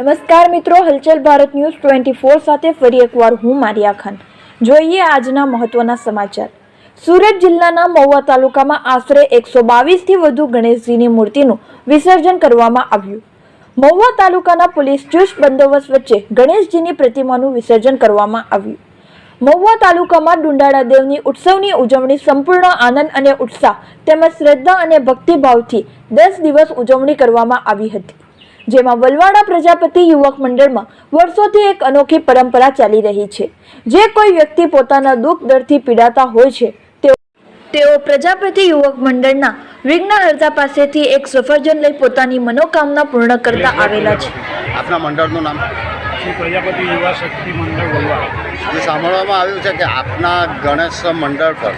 નમસ્કાર મિત્રો, હલચલ ભારત ન્યૂઝ ટ્વેન્ટી ફોર સાથે ફરી એકવાર હું મારિયા ખાન. જોઈએ આજના મહત્વના સમાચાર. સુરત જિલ્લાના મહુવા તાલુકામાં આશરે એકસો બાવીસથી વધુ ગણેશજીની મૂર્તિનું વિસર્જન કરવામાં આવ્યું. મહુવા તાલુકાના પોલીસ ચુસ્ત બંદોબસ્ત વચ્ચે ગણેશજીની પ્રતિમાનું વિસર્જન કરવામાં આવ્યું. મહુવા તાલુકામાં ડુંડાળા દેવની ઉત્સવની ઉજવણી સંપૂર્ણ આનંદ અને ઉત્સાહ તેમજ શ્રદ્ધા અને ભક્તિભાવથી દસ દિવસ ઉજવણી કરવામાં આવી હતી. જેમાં વલવાડા પ્રજાપતિ યુવક મંડળમાં વર્ષોથી એક અનોખી પરંપરા ચાલી રહી છે. જે કોઈ વ્યક્તિ પોતાના દુઃખ દર્દથી પીડાતા હોય છે તેઓ તેઓ પ્રજાપતિ યુવક મંડળના વિઘ્નહર્તા પાસેથી એક સફરજન લઈ પોતાની મનોકામના પૂર્ણ કરતા આવેલા છે. આપના મંડળનું નામ? શ્રી પ્રજાપતિ યુવા શક્તિ મંડળ વલવાડ. જે સાંભળવામાં આવ્યું છે કે આપના ગણેશ મંડળ પર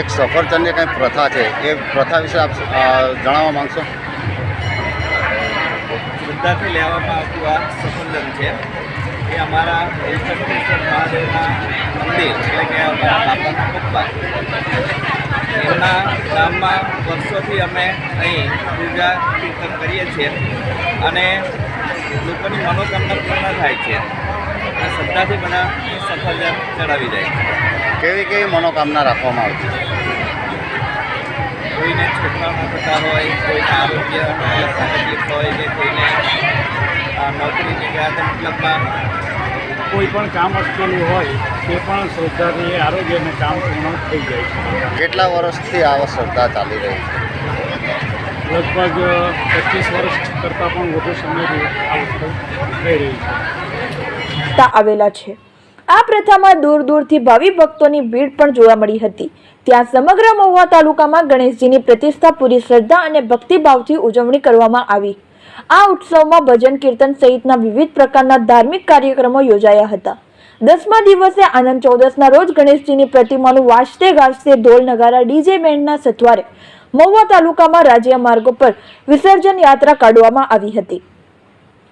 એક સફરજનની કંઈ પ્રથા છે એ પ્રથા વિશે આપ જણાવવા માંગશો? શ્રદ્ધાથી લેવામાં આવતું આ સફરજન છે એ અમારા નીલકંઠેશ્વર મહાદેવના મંદિર એટલે કે અમારા બાપાના પપ્પા એમના ગામમાં વર્ષોથી અમે અહીં પૂજા કીર્તન કરીએ છીએ અને લોકોની મનોકામના પૂર્ણ થાય છે. અને શ્રદ્ધાથી બધા સફરજન ચડાવી જાય છે. કેવી કેવી મનોકામના રાખવામાં આવતી? કોઈને છોકરાઓના થતા હોય કોઈને આરોગ્ય તકલીફ હોય કે કોઈને આ નોકરીની કે આ મતલબમાં કોઈ પણ કામ અટકેલું હોય તે પણ શ્રદ્ધાથી આરોગ્યને કામ પૂર્ણ થઈ જાય છે. કેટલા વર્ષથી આ શ્રદ્ધા ચાલી રહી છે? લગભગ પચીસ વર્ષ કરતાં પણ વધુ સમયથી આ વસ્તુ થઈ રહી છે. આવેલા છે. આ પ્રથામાં દૂર દૂરથી ભાવિ ભક્તોની ભીડ પણ જોવા મળી હતી. ત્યાં સમગ્ર મહુવા તાલુકામાં ગણેશજીની પ્રતિષ્ઠા પૂરી શ્રદ્ધા અને ભક્તિભાવથી ઉજવણી કરવામાં આવી. આ ઉત્સવમાં ભજન કીર્તન સહિતના વિવિધ પ્રકારના ધાર્મિક કાર્યક્રમો યોજાયા હતા. દસમા દિવસે આનંદ ચૌદસના રોજ ગણેશજીની પ્રતિમાનું વાજતે ગાજતે ઢોલ નગારા ડીજે બેન્ડના સથવારે મહુવા તાલુકામાં રાજ્ય માર્ગો પર વિસર્જન યાત્રા કાઢવામાં આવી હતી.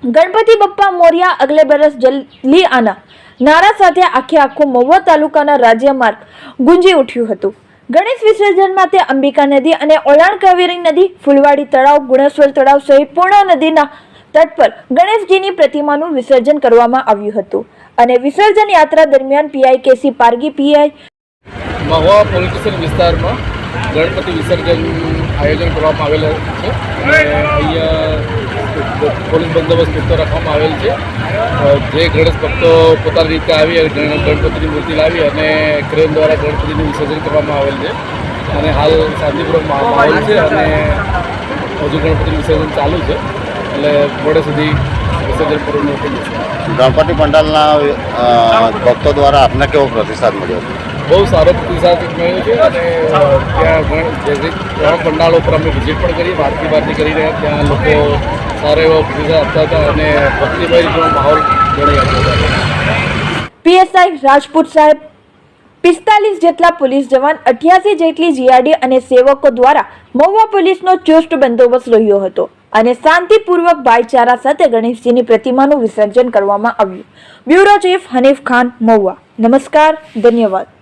ગણપતિ બપ્પા મોર્યા અગલે બરસ જલ્દી આના નારા સાથે આખે આખું મહુવા તાલુકાના રાજ્ય માર્ગ ગુંજી ઉઠ્યું હતું. ગણેશ વિસર્જન માટે અંબિકા નદી અને ઓલાણ કાવેરી નદી, ફુલવાડી તળાવ, ગુણેશ્વર તળાવ સહિત પૂર્ણ નદીના તટ પર ગણેશજીની પ્રતિમાનું વિસર્જન કરવામાં આવ્યું હતું અને વિસર્જન યાત્રા દરમિયાન PI KC Pargi PI Mahuva police વિસ્તારમાં ગણપતિ વિસર્જન આયોજન કરવામાં આવેલ છે. અહીંયા પોલીસ બંદોબસ્ત પૂરતો રાખવામાં આવેલ છે. જે ગણેશ ભક્તો પોતાની રીતે આવી અને ગણપતિની મૂર્તિ લાવી અને ક્રેન દ્વારા ગણપતિનું વિસર્જન કરવામાં આવેલ છે. અને હાલ શાંતિપૂર્વક માહોલ છે અને હજુ ગણપતિનું વિસર્જન ચાલુ છે. એટલે મોડે સુધી વિસર્જન પૂરું જશે. ગણપતિ પંડાલના ભક્તો દ્વારા આપને કેવો પ્રતિસાદ મળ્યો? બહુ સારો પ્રતિસાદ મળ્યો છે અને ત્યાં ત્રણ પંડાળો ઉપર અમે વિઝિટ પણ કરી વારતી વારતી કરી રહ્યા, ત્યાં લોકો સારો એવો પ્રતિસાદ આપતા હતા અને ભક્તિમય રીતનો માહોલ જણાઈ આપતો હતો. પીએસઆઈ રાજપૂત સાહેબ, પિસ્તાલીસ જેટલા પોલીસ જવાન, અઠ્યાસી જેટલી જીઆરડી અને સેવકો દ્વારા મહુવા પોલીસનો ચુસ્ત બંદોબસ્ત રહ્યો હતો અને શાંતિપૂર્વક ભાઈચારા સાથે ગણેશજીની પ્રતિમાનું વિસર્જન કરવામાં આવ્યું. Bureau chief Hanif Khan, Mahuva. નમસ્કાર, ધન્યવાદ.